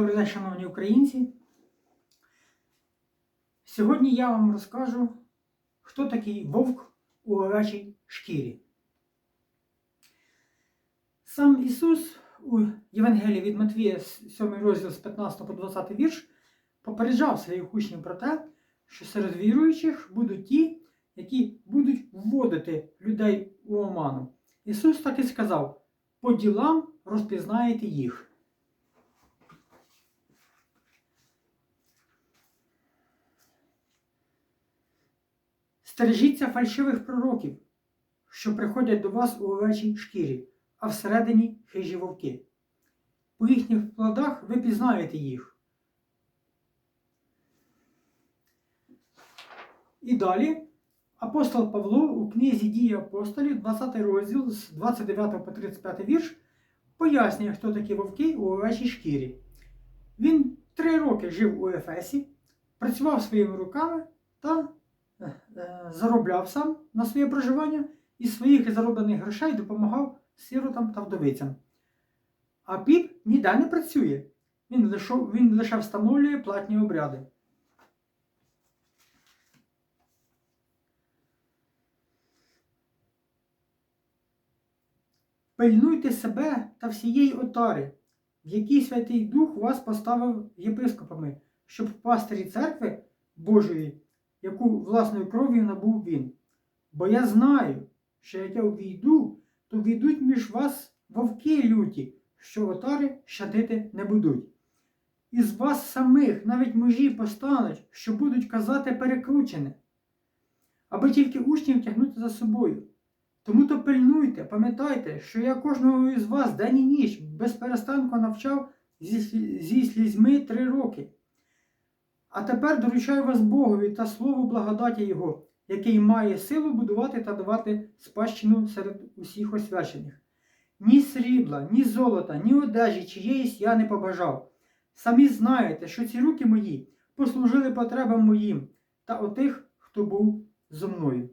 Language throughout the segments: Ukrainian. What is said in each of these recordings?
Добрий день, шановні українці. Сьогодні я вам розкажу, хто такий вовк у овечій шкірі. Сам Ісус у Євангелії від Матвія, 7 розділ з 15 по 20 вірш, попереджав своїх учнів про те, що серед віруючих будуть ті, які будуть вводити людей у оману. Ісус так і сказав: по ділам розпізнаєте їх. Стережіться фальшивих пророків, що приходять до вас у овечій шкірі, а всередині хижі вовки. По їхніх плодах ви пізнаєте їх. І далі апостол Павло у книзі Дії апостолів, 20 розділ з 29 по 35 вірш, пояснює, хто такі вовки у овечій шкірі. Він три роки жив у Ефесі, працював своїми руками та заробляв сам на своє проживання і своїх зароблених грошей допомагав сиротам та вдовицям. А піп ніде не працює. Він лише, він лише встановлює платні обряди. Пильнуйте себе та всієї отари, в якій Святий Дух вас поставив єпископами, щоб пастирі церкви Божої, яку власною кров'ю набув він. Бо я знаю, що як я увійду, то війдуть між вас вовки люті, що отари щадити не будуть. Із вас самих навіть мужі постануть, що будуть казати перекручене, аби тільки учнів тягнути за собою. Тому то пильнуйте, пам'ятайте, що я кожного із вас день і ніч без перестанку навчав зі, слізьми три роки. А тепер доручаю вас Богові та слову благодаті Його, який має силу будувати та давати спадщину серед усіх освячених. Ні срібла, ні золота, ні одежі чиєїсь я не побажав. Самі знаєте, що ці руки мої послужили потребам моїм та отих, хто був зо мною.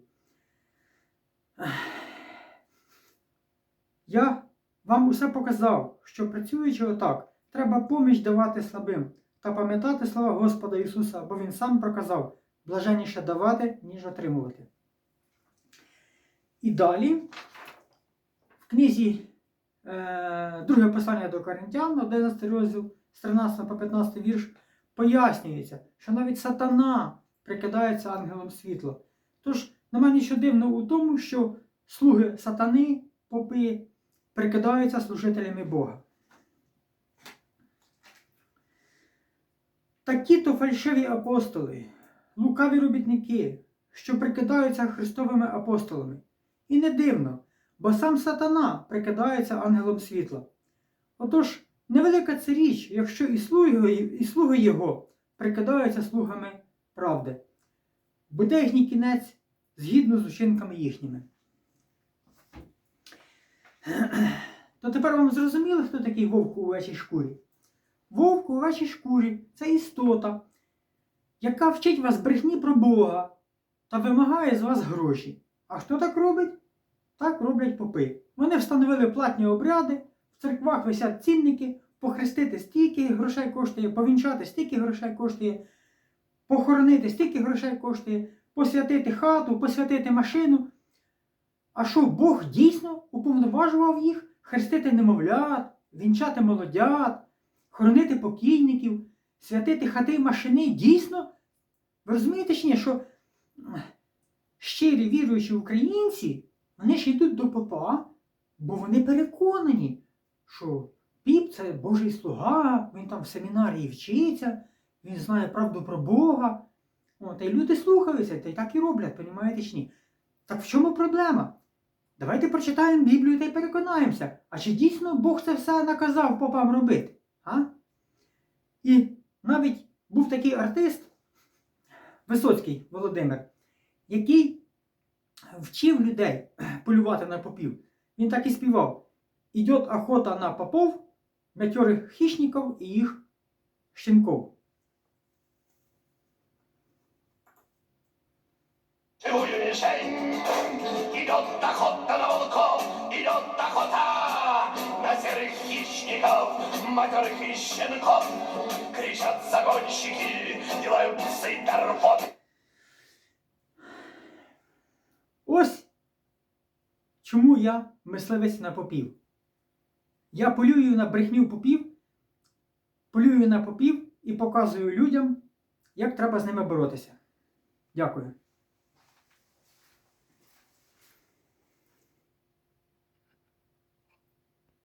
Я вам усе показав, що працюючи отак, треба поміч давати слабим та пам'ятати слова Господа Ісуса, бо Він сам проказав блаженніше давати, ніж отримувати. І далі в книзі е, Друге послання до Коринтян, 11 розділ з 13 по 15 вірш, пояснюється, що навіть сатана прикидається ангелом світла. Тож нема нічого дивного у тому, що слуги сатани, попи, прикидаються служителями Бога. Такі то фальшиві апостоли, лукаві робітники, що прикидаються Христовими апостолами. І не дивно, бо сам сатана прикидається ангелом світла. Отож, невелика це річ, якщо і слуги, і слуги його прикидаються слугами правди. Буде їхній кінець згідно з учинками їхніми. То тепер вам зрозуміло, хто такий вовк у вашій шкурі? Вовк у вашій шкурі це істота, яка вчить вас брехні про Бога та вимагає з вас гроші. А хто так робить? Так роблять попи. Вони встановили платні обряди, в церквах висять цінники, похрестити стільки грошей коштує, повінчати стільки грошей коштує, похоронити стільки грошей коштує, посвятити хату, посвятити машину. А що Бог дійсно уповноважував їх хрестити немовлят, вінчати молодят, хоронити покійників, святити хати й машини? Дійсно? Ви розумієте чи що щирі віруючі українці, вони ж йдуть до попа, бо вони переконані, що піп це Божий слуга, він там в семінарії вчиться, він знає правду про Бога. О, та й люди слухаються, та й так і роблять, понімаєте чи ні? Так в чому проблема? Давайте прочитаємо Біблію та й переконаємося, а чи дійсно Бог це все наказав попам робити? А? І навіть був такий артист Висоцький Володимир, який вчив людей полювати на попів. Він так і співав: Ідет охота на попов, м'ятьорих хищників і їх щенков. Czuję się i do Dakota na oko, i матерых хищников, матерых и щенков. Кричат загонщики, делают псы торпот. Ось чому я мисливець на попів. Я полюю на брехню попів, полюю на попів і показую людям, як треба з ними боротися. Дякую.